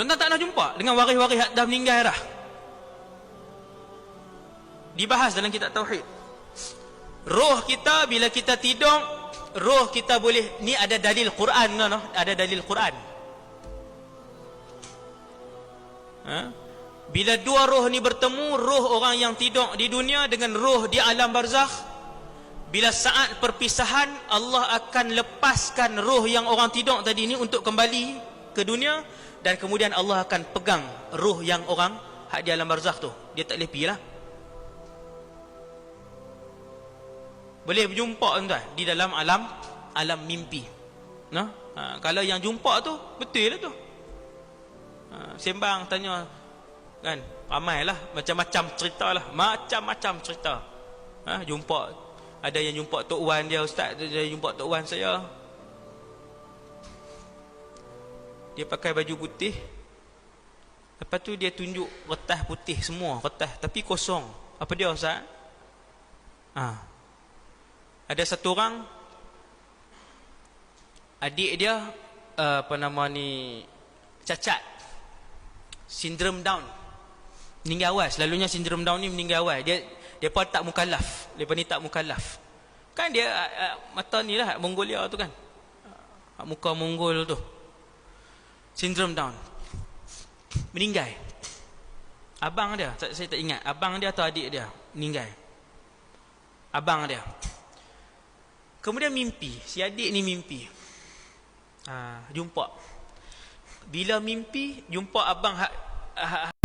Tuan-tuan tak nak jumpa dengan waris-waris hak dah meninggal dah. Dibahas dalam kitab Tauhid. Roh kita bila kita tidur, roh kita boleh, ni ada dalil Quran, no, no? ada dalil Quran. Ha? Bila dua roh ni bertemu, roh orang yang tidur di dunia dengan roh di alam barzakh, bila saat perpisahan Allah akan lepaskan roh yang orang tidur tadi ni untuk kembali ke dunia dan kemudian Allah akan pegang roh yang orang hak di alam barzakh tu. Dia tak boleh pergi lah. Boleh berjumpa tuan di dalam alam alam mimpi. Nah, ha, kalau yang jumpa tu betul lah tu. Ha, sembang tanya kan ramailah macam-macam cerita lah macam-macam cerita ha, jumpa ada yang jumpa Tok Wan dia ustaz dia jumpa Tok Wan saya dia pakai baju putih. Lepas tu dia tunjuk retas putih semua retas tapi kosong. Apa dia ustaz? Ha. ada satu orang adik dia uh, apa nama ni cacat. Sindrom down. Meninggal awal. Selalunya sindrom down ni meninggal awal. Dia dia pun tak mukallaf. Depa ni tak mukallaf. Kan dia uh, mata ni lah Mongolia tu kan? Muka Mongol tu sindrom down. Meninggal. Abang dia saya tak ingat. Abang dia atau adik dia meninggal? Abang dia. Kemudian mimpi. Si adik ni mimpi. Ha, jumpa. Bila mimpi jumpa abang hak, hak